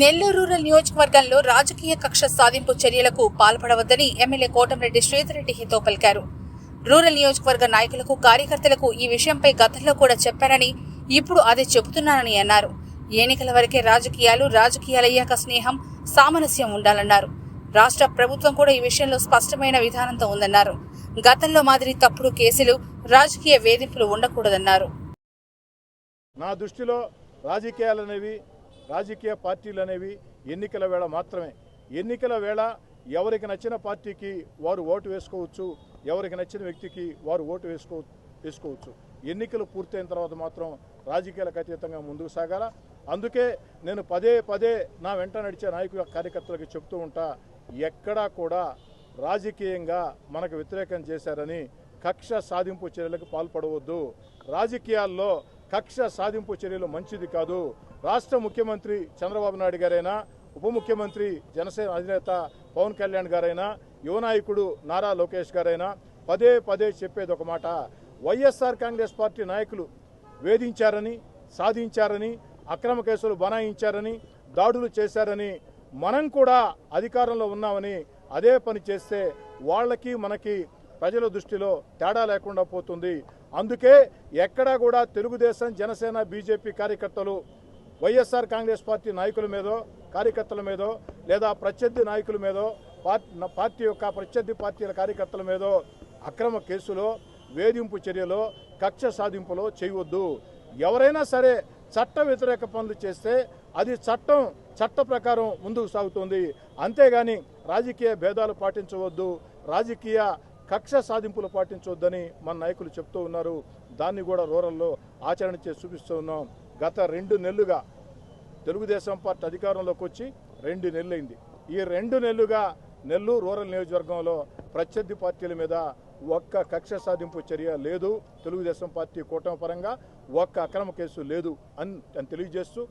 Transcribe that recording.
Nellore rural నియోజకవర్గంలో రాజకీయ కక్ష సాధింపు చర్యలకు పాల్పడవద్దని ఎమ్మెల్యే కోటంరెడ్డి శ్రీధర్రెడ్డి హితో పలికారు. రూరల్ నియోజకవర్గ నాయకులకు కార్యకర్తలకు ఈ విషయంపై గతంలో కూడా చెప్పారని ఇప్పుడు అదే చెబుతున్నానని అన్నారు. ఎన్నికల వరకే రాజకీయాలు రాజకీయాలయ్యాక స్నేహం సామరస్యం ఉండాలన్నారు. రాష్ట్ర ప్రభుత్వం కూడా ఈ విషయంలో స్పష్టమైన విధానంతో ఉందన్నారు. గతంలో మాదిరి తప్పుడు కేసులు రాజకీయ వేధింపులు ఉండకూడదన్నారు. నా దృష్టిలో రాజకీయాలు అనేవి రాజకీయ పార్టీలు అనేవి ఎన్నికల వేళ మాత్రమే. ఎన్నికల వేళ ఎవరికి నచ్చిన పార్టీకి వారు ఓటు వేసుకోవచ్చు ఎవరికి నచ్చిన వ్యక్తికి వారు ఓటు వేసుకో వేసుకోవచ్చు. ఎన్నికలు పూర్తయిన తర్వాత మాత్రం రాజకీయాలకు అతీతంగా ముందుకు సాగాల? అందుకే నేను పదే పదే నా వెంట నడిచే నాయకుల కార్యకర్తలకు చెప్తూ ఉంటా ఎక్కడా కూడా రాజకీయంగా మనకు వ్యతిరేకం చేశారని కక్ష సాధింపు చర్యలకు పాల్పడవద్దు. రాజకీయాల్లో కక్ష సాధింపు చర్యలు మంచిది కాదు. రాష్ట్ర ముఖ్యమంత్రి చంద్రబాబు నాయుడు గారైనా ఉప ముఖ్యమంత్రి జనసేన అధినేత పవన్ కళ్యాణ్ గారైనా యువనాయకుడు నారా లోకేష్ గారైనా పదే పదే చెప్పేది ఒక మాట. వైఎస్ఆర్ కాంగ్రెస్ పార్టీ నాయకులు వేధించారని సాధించారని అక్రమ కేసులు బనాయించారని దాడులు చేశారని మనం కూడా అధికారంలో ఉన్నామని అదే పని చేస్తే వాళ్ళకి మనకి ప్రజల దృష్టిలో తేడా లేకుండా పోతుంది. అందుకే ఎక్కడా కూడా తెలుగుదేశం జనసేన బీజేపీ కార్యకర్తలు వైఎస్ఆర్ కాంగ్రెస్ పార్టీ నాయకుల మీదో కార్యకర్తల మీదో లేదా ప్రత్యర్థి నాయకుల మీదో పార్టీ పార్టీ యొక్క ప్రత్యర్థి పార్టీల కార్యకర్తల మీదో అక్రమ కేసులో వేధింపు చర్యలో కక్ష సాధింపులో చేయవద్దు. ఎవరైనా సరే చట్ట వ్యతిరేక పనులు చేస్తే అది చట్టం చట్ట ప్రకారం ముందుకు సాగుతుంది. అంతేగాని రాజకీయ భేదాలు పాటించవద్దు. రాజకీయ కక్ష సాధింపులు పాటించవద్దని మన నాయకులు చెప్తూ ఉన్నారు. దాన్ని కూడా రూరల్లో ఆచరణ చేసి చూపిస్తూ ఉన్నాం. గత రెండు నెలలుగా తెలుగుదేశం పార్టీ అధికారంలోకి వచ్చి రెండు నెలలైంది. ఈ రెండు నెలలుగా నెల్లూరు రూరల్ నియోజకవర్గంలో ప్రత్యర్థి పార్టీల మీద ఒక్క కక్ష సాధింపు చర్య లేదు. తెలుగుదేశం పార్టీ కూటమి పరంగా ఒక్క అక్రమ కేసు లేదు అని తెలియజేస్తూ